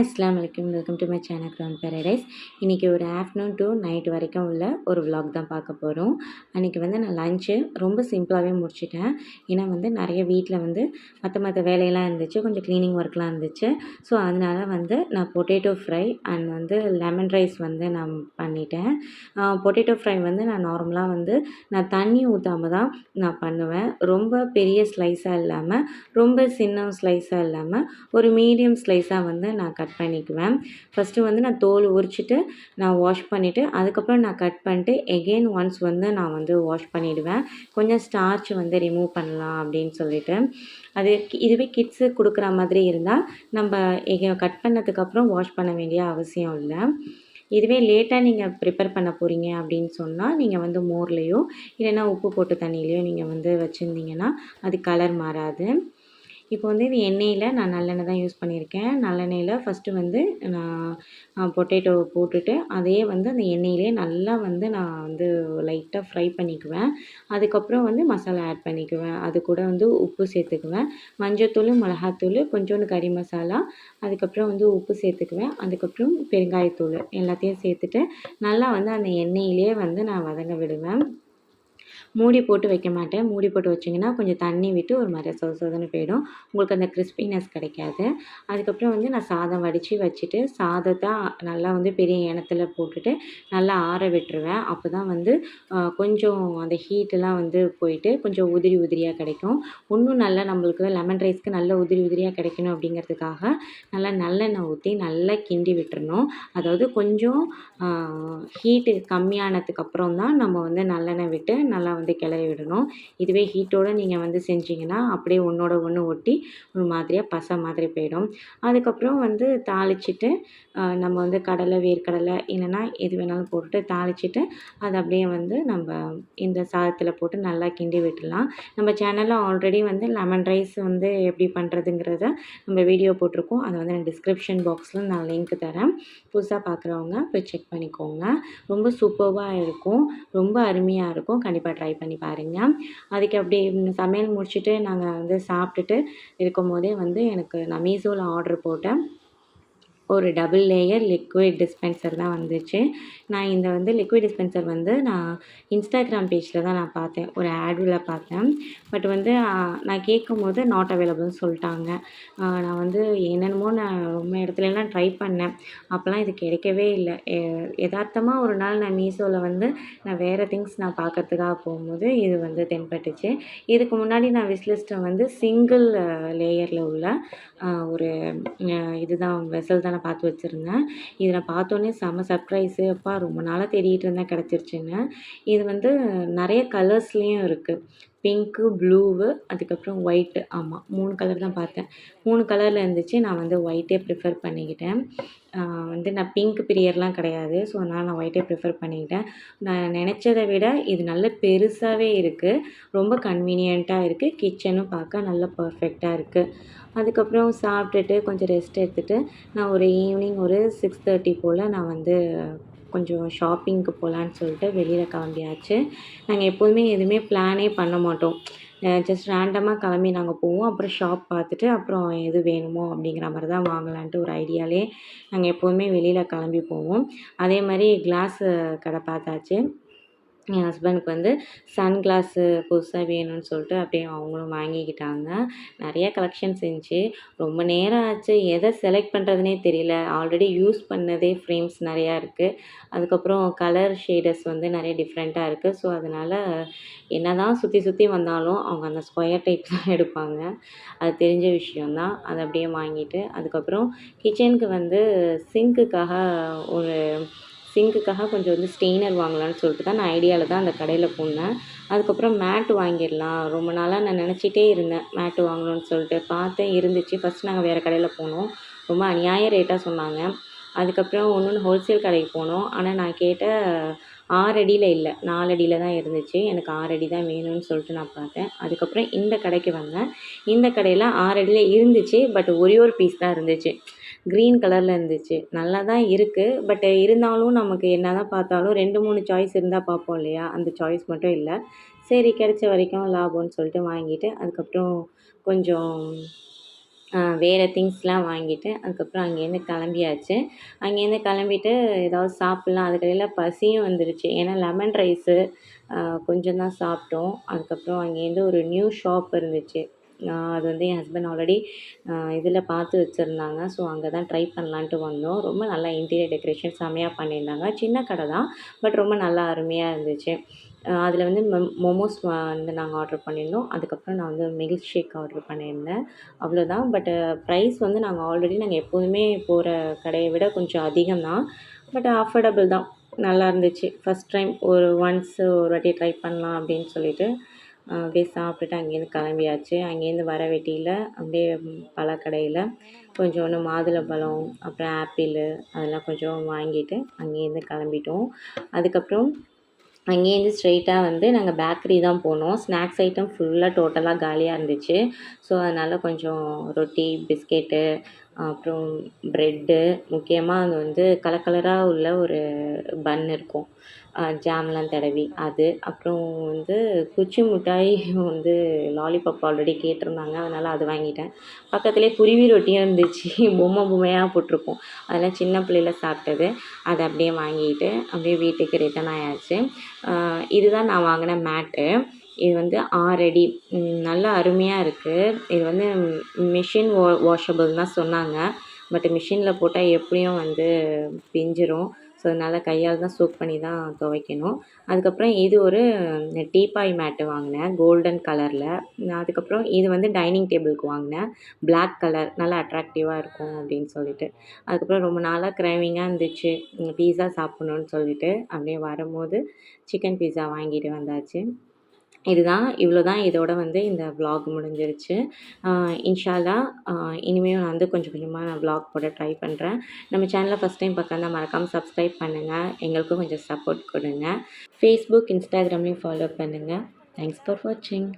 Hi அஸ்லாம் வலைக்கம் welcome to my channel ground paradise இன்றைக்கி ஒரு ஆஃப்டர்நூன் டு நைட் வரைக்கும் உள்ள ஒரு vlog தான் பார்க்க போகிறோம் அன்றைக்கி வந்து நான் லஞ்சு ரொம்ப சிம்பிளாகவே முடிச்சிட்டேன். ஏன்னா வந்து நிறைய வீட்டில் வந்து மற்ற மற்ற வேலையெல்லாம் இருந்துச்சு கொஞ்சம் க்ளீனிங் ஒர்க்லாம் இருந்துச்சு. ஸோ அதனால வந்து நான் பொட்டேட்டோ ஃப்ரை அண்ட் வந்து லெமன் ரைஸ் வந்து நான் பண்ணிட்டேன். பொட்டேட்டோ ஃப்ரை வந்து நான் நார்மலாக வந்து நான் தண்ணி ஊற்றாம தான் நான் பண்ணுவேன். ரொம்ப பெரிய ஸ்லைஸாக இல்லாமல் ரொம்ப சின்ன ஸ்லைஸாக இல்லாமல் ஒரு மீடியம் ஸ்லைஸாக வந்து நான் கட் கட் பண்ணிக்குவேன். ஃபஸ்ட்டு வந்து நான் தோல் உரிச்சிட்டு நான் வாஷ் பண்ணிவிட்டு அதுக்கப்புறம் நான் கட் பண்ணிட்டு எகெயின் ஒன்ஸ் வந்து நான் வந்து வாஷ் பண்ணிவிடுவேன் கொஞ்சம் ஸ்டார்ச் வந்து ரிமூவ் பண்ணலாம் அப்படின்னு சொல்லிட்டு. அது இதுவே கிட்ஸு கொடுக்குற மாதிரி இருந்தால் நம்ம எக கட் பண்ணதுக்கப்புறம் வாஷ் பண்ண வேண்டிய அவசியம் இல்லை. இதுவே லேட்டாக நீங்கள் ப்ரிப்பேர் பண்ண போகிறீங்க அப்படின்னு சொன்னால் நீங்கள் வந்து மோர்லேயோ இல்லைன்னா உப்பு போட்டு தண்ணியிலையோ நீங்கள் வந்து வச்சுருந்தீங்கன்னா அது கலர் மாறாது. இப்போ வந்து இது எண்ணெயில் நான் நல்லெண்ணெய் தான் யூஸ் பண்ணியிருக்கேன். நல்லெண்ணெயில் ஃபஸ்ட்டு வந்து நான் பொட்டேட்டோ போட்டுட்டு அதையே வந்து அந்த எண்ணெயிலே நல்லா வந்து நான் வந்து லைட்டாக ஃப்ரை பண்ணிக்குவேன். அதுக்கப்புறம் வந்து மசாலா ஆட் பண்ணிக்குவேன். அது கூட வந்து உப்பு சேர்த்துக்குவேன். மஞ்சத்தூள் மிளகாத்தூள் கொஞ்சோண்டு கறி மசாலா அதுக்கப்புறம் வந்து உப்பு சேர்த்துக்குவேன். அதுக்கப்புறம் பெருங்காயத்தூள் எல்லாத்தையும் சேர்த்துட்டு நல்லா வந்து அந்த எண்ணெயிலே வந்து நான் வதங்க விடுவேன். மூடி போட்டு வைக்க மாட்டேன். மூடி போட்டு வச்சிங்கன்னா கொஞ்சம் தண்ணி விட்டு ஒரு மாதிரி சொத சொதன்னு போயிடும். உங்களுக்கு அந்த கிறிஸ்பினஸ் கிடைக்காது. அதுக்கப்புறம் வந்து நான் சாதம் வடித்து வச்சுட்டு சாதத்தை நல்லா வந்து பெரிய இனத்தில் போட்டுட்டு நல்லா ஆற விட்டுருவேன். அப்போ தான் வந்து கொஞ்சம் அந்த ஹீட்டெல்லாம் வந்து போயிட்டு கொஞ்சம் உதிரி உதிரியாக கிடைக்கும். இன்னும் நல்லா நம்மளுக்கு லெமன் ரைஸ்க்கு நல்ல உதிரி உதிரியாக கிடைக்கணும் அப்படிங்கிறதுக்காக நல்லா நல்லெண்ணெய் ஊற்றி நல்லா கிண்டி விட்டுறணும். அதாவது கொஞ்சம் ஹீட்டு கம்மியானதுக்கப்புறம் தான் நம்ம வந்து நல்லெண்ணெய் விட்டு நல்லா வந்து கிளறி விடணும். இதுவே ஹீட்டோடு நீங்கள் வந்து செஞ்சிங்கன்னா அப்படியே ஒன்றோட ஒன்று ஒட்டி ஒரு மாதிரியாக பசை மாதிரி போயிடும். அதுக்கப்புறம் வந்து தாளிச்சிட்டு நம்ம வந்து கடலை வேர்க்கடலை இல்லைன்னா எது வேணாலும் போட்டுட்டு தாளிச்சிட்டு அதை அப்படியே வந்து நம்ம இந்த சாதத்தில் போட்டு நல்லா கிண்டி விட்டுடலாம். நம்ம சேனலில் ஆல்ரெடி வந்து லெமன் ரைஸ் வந்து எப்படி பண்ணுறதுங்கிறத நம்ம வீடியோ போட்டிருக்கோம். அதை வந்து நான் டிஸ்கிரிப்ஷன் பாக்ஸில் நான் லிங்க் தரேன். புதுசாக பார்க்குறவங்க போய் செக் பண்ணிக்கோங்க. ரொம்ப சூப்பர்வாக இருக்கும். ரொம்ப அருமையாக இருக்கும். கண்டிப்பாக ட்ரை பண்ணி பாருங்கள் அதுக்கு அப்படி சமையல் முடிச்சுட்டு நாங்கள் வந்து சாப்பிட்டுட்டு இருக்கும் போதே வந்து எனக்கு நான் மீஷோவில் ஆர்டர் போட்டேன். ஒரு டபுள் லேயர் லிக்விட் டிஸ்பென்சர் தான் வந்துச்சு. நான் இந்த வந்து லிக்விட் டிஸ்பென்சர் வந்து நான் இன்ஸ்டாகிராம் பேஜில் தான் நான் பார்த்தேன். ஒரு ஆடில் பார்த்தேன். பட் வந்து நான் கேட்கும் போது நாட் அவைலபிள்னு சொல்லிட்டாங்க. நான் வந்து என்னென்னமோ நான் ரொம்ப இடத்துலலாம் ட்ரை பண்ணேன். அப்போல்லாம் இது கிடைக்கவே இல்லை. யதார்த்தமாக ஒரு நாள் நான் மீஷோவில் வந்து நான் வேறு திங்ஸ் நான் பார்க்கறதுக்காக போகும்போது இது வந்து தென்பட்டுச்சு. இதுக்கு முன்னாடி நான் விஸ்லிஸ்ட்டை வந்து சிங்கிள் லேயரில் உள்ள ஒரு இதுதான் வெசல் தான் நான் பார்த்து வச்சுருந்தேன் இதை நான் பார்த்தோன்னே செம்ம சர்ப்ரைஸு அப்பா ரொம்ப நாளாக தெரியிட்டு இருந்தேன் கிடச்சிருச்சுங்க இது வந்து நிறைய கலர்ஸ்லேயும் இருக்குது பிங்க்கு ப்ளூவு அதுக்கப்புறம் ஒயிட்டு ஆமாம் மூணு கலர் தான் பார்த்தேன். மூணு கலரில் இருந்துச்சு நான் வந்து ஒயிட்டே ப்ரிஃபர் பண்ணிக்கிட்டேன். வந்து நான் பிங்க் பிரியர்லாம் கிடையாது ஸோ அதனால் நான் ஒயிட்டே ப்ரிஃபர் பண்ணிக்கிட்டேன். நான் நினச்சதை விட இது நல்ல பெருசாகவே இருக்குது ரொம்ப கன்வீனியண்ட்டாக இருக்குது கிச்சனும் பார்க்க நல்ல பர்ஃபெக்டாக இருக்குது அதுக்கப்புறம் சாப்பிட்டுட்டு கொஞ்சம் ரெஸ்ட் எடுத்துகிட்டு நான் ஒரு ஈவினிங் ஒரு சிக்ஸ் தேர்ட்டி போல் நான் வந்து கொஞ்சம் ஷாப்பிங்க்கு போகலான்னு சொல்லிட்டு வெளியில் கிளம்பியாச்சு. நாங்கள் எப்போதுமே எதுவுமே பிளானே பண்ண மாட்டோம். ஜஸ்ட் ரேண்டமாக கிளம்பி நாங்கள் போவோம். அப்புறம் ஷாப் பார்த்துட்டு அப்புறம் எது வேணுமோ அப்படிங்கிற மாதிரி தான் வாங்கலான்ட்டு ஒரு ஐடியாலே நாங்கள் எப்போதுமே வெளியில் கிளம்பி போவோம். அதே மாதிரி கிளாஸு கடை பார்த்தாச்சு. என் ஹஸ்பண்டுக்கு வந்து சன் கிளாஸு புதுசாக வேணும்னு சொல்லிட்டு அப்படியே அவங்களும் வாங்கிக்கிட்டாங்க. நிறைய கலெக்ஷன்ஸ் இருந்துச்சு. ரொம்ப நேரம் ஆச்சு. எதை செலக்ட் பண்ணுறதுனே தெரியல. ஆல்ரெடி யூஸ் பண்ணதே ஃப்ரேம்ஸ் நிறையா இருக்குது அதுக்கப்புறம் கலர் ஷேடர்ஸ் வந்து நிறைய டிஃப்ரெண்ட்டாக இருக்குது ஸோ அதனால் என்ன தான் சுற்றி சுற்றி வந்தாலும் அவங்க அந்த ஸ்கொயர் டைப் தான் எடுப்பாங்க. அது தெரிஞ்ச விஷயந்தான் அதை அப்படியே வாங்கிட்டு அதுக்கப்புறம் கிச்சனுக்கு வந்து சிங்க்குக்காக ஒரு சிங்க்குக்காக கொஞ்சம் வந்து ஸ்டெய்னர் வாங்கலாம்னு சொல்லிட்டு தான் நான் ஐடியாவில் தான் அந்த கடையில் போனேன். அதுக்கப்புறம் மேட்டு வாங்கிடலாம். ரொம்ப நாளாக நான் நினச்சிட்டே இருந்தேன் மேட்டு வாங்கணும்னு சொல்லிட்டு. பார்த்தேன் இருந்துச்சு. ஃபஸ்ட் நாங்கள் வேறு கடையில் போனோம். ரொம்ப அநியாய ரேட்டாக சொன்னாங்க. அதுக்கப்புறம் ஒன்று ஹோல்சேல் கடைக்கு போனோம். ஆனால் நான் கேட்ட ஆறடியில் இல்லை. நாலடியில் தான் இருந்துச்சு. எனக்கு ஆறடி தான் வேணும்னு சொல்லிட்டு நான் பார்த்தேன். அதுக்கப்புறம் இந்த கடைக்கு வந்தேன். இந்த கடையில் ஆறடியில் இருந்துச்சு. பட் ஒரே ஒரு பீஸ் தான் இருந்துச்சு. க்ரீன் கலரில் இருந்துச்சு. நல்லா தான் இருக்குது பட் இருந்தாலும் நமக்கு என்ன தான் பார்த்தாலும் ரெண்டு மூணு சாய்ஸ் இருந்தால் பார்ப்போம் இல்லையா? அந்த சாய்ஸ் மட்டும் இல்லை. சரி கிடைச்ச வரைக்கும் லாபம்னு சொல்லிட்டு வாங்கிட்டு அதுக்கப்புறம் கொஞ்சம் வேறு திங்ஸ்லாம் வாங்கிட்டு அதுக்கப்புறம் அங்கேருந்து கிளம்பியாச்சு. அங்கேருந்து கிளம்பிட்டு ஏதாவது சாப்பிட்லாம். அதுக்கடையில் பசியும் வந்துருச்சு. ஏன்னா லெமன் ரைஸு கொஞ்சம் தான் சாப்பிட்டோம். அதுக்கப்புறம் அங்கேருந்து ஒரு நியூ ஷாப் இருந்துச்சு. அது வந்து என் ஹஸ்பண்ட் ஆல்ரெடி இதில் பார்த்து வச்சுருந்தாங்க. ஸோ அங்கே தான் ட்ரை பண்ணலான்ட்டு வந்தோம். ரொம்ப நல்லா இன்டீரியர் டெக்கரேஷன் செம்மையாக பண்ணியிருந்தாங்க. சின்ன கடை தான் பட் ரொம்ப நல்லா அருமையாக இருந்துச்சு. அதில் வந்து மொமோஸ் மோமோஸ் வந்து நாங்கள் ஆர்டர் பண்ணியிருந்தோம். அதுக்கப்புறம் நான் வந்து மில்க் ஷேக் ஆர்டர் பண்ணியிருந்தேன். அவ்வளோதான் பட்டு ப்ரைஸ் வந்து நாங்கள் ஆல்ரெடி நாங்கள் எப்போதுமே போகிற கடையை விட கொஞ்சம் அதிகம் தான். பட் அஃபோர்டபுள் தான். நல்லா இருந்துச்சு. ஃபஸ்ட் டைம் ஒரு ஒன்ஸ் ஒரு வாட்டி ட்ரை பண்ணலாம் அப்படின்னு சொல்லிட்டு. அப்படியே சாப்பிட்டுட்டு அங்கேருந்து கிளம்பியாச்சு. அங்கேருந்து வர வெட்டியில் அப்படியே பழக்கடையில் கொஞ்சோண்டு மாதுளம்பழம் அப்புறம் ஆப்பிளு அதெல்லாம் கொஞ்சம் வாங்கிட்டு அங்கேருந்து கிளம்பிட்டோம். அதுக்கப்புறம் அங்கேருந்து ஸ்ட்ரெயிட்டாக வந்து நாங்கள் பேக்கரி தான் போனோம். ஸ்நாக்ஸ் ஐட்டம் ஃபுல்லாக டோட்டலாக காலியாக இருந்துச்சு. ஸோ அதனால் கொஞ்சம் ரொட்டி பிஸ்கெட்டு அப்புறம் ப்ரெட்டு முக்கியமாக அது வந்து கலர் கலராக உள்ள ஒரு பன் இருக்கும். ஜாம்லாம் தடவி. அது அப்புறம் வந்து குச்சி மிட்டாய் வந்து லாலிபப் ஆல்ரெடி கேட்டிருந்தாங்க. அதனால் அது வாங்கிட்டேன். பக்கத்துலேயே குருவி ரொட்டியும் இருந்துச்சு. பொம்மை பொம்மையாக போட்டிருக்கும். அதெல்லாம் சின்ன பிள்ளையில சாப்பிட்டது. அதை அப்படியே வாங்கிட்டு அப்படியே வீட்டுக்கு ரிட்டன் ஆயாச்சு. இதுதான் நான் வாங்கின மேட்டு இது வந்து ஆறடி நல்லா அருமையாக இருக்குது இது வந்து மிஷின் வா வாஷபிள் தான் சொன்னாங்க. பட் மிஷினில் போட்டால் எப்படியும் வந்து பிஞ்சிரும். ஸோ அதனால் கையால் தான் சூப் பண்ணி தான் துவைக்கணும். அதுக்கப்புறம் இது ஒரு டீபாய் மேட்டு வாங்கினேன் கோல்டன் கலரில் அதுக்கப்புறம் இது வந்து டைனிங் டேபிளுக்கு வாங்கினேன். பிளாக் கலர் நல்லா அட்ராக்டிவாக இருக்கும் அப்படின்னு சொல்லிட்டு. அதுக்கப்புறம் ரொம்ப நாளாக க்ரைவிங்காக இருந்துச்சு. பீஸா சாப்பிட்ணுன்னு சொல்லிட்டு அப்படியே வரும்போது சிக்கன் பீஸா வாங்கிட்டு வந்தாச்சு. இதுதான் இவ்வளோ தான் இதோட வந்து இந்த விலாக் முடிஞ்சிருச்சு. இன்ஷால்லா இனிமேல் நான் வந்து கொஞ்சம் கொஞ்சமாக நான் விலாக் போட ட்ரை பண்ணுறேன் நம்ம சேனலில் ஃபஸ்ட் டைம் பார்க்கறதா மறக்காமல் சப்ஸ்கிரைப் பண்ணுங்கள் எங்களுக்கும் கொஞ்சம் சப்போர்ட் கொடுங்க. ஃபேஸ்புக் இன்ஸ்டாகிராம்லேயும் ஃபாலோ பண்ணுங்கள் தேங்க்ஸ் ஃபார் வாட்சிங்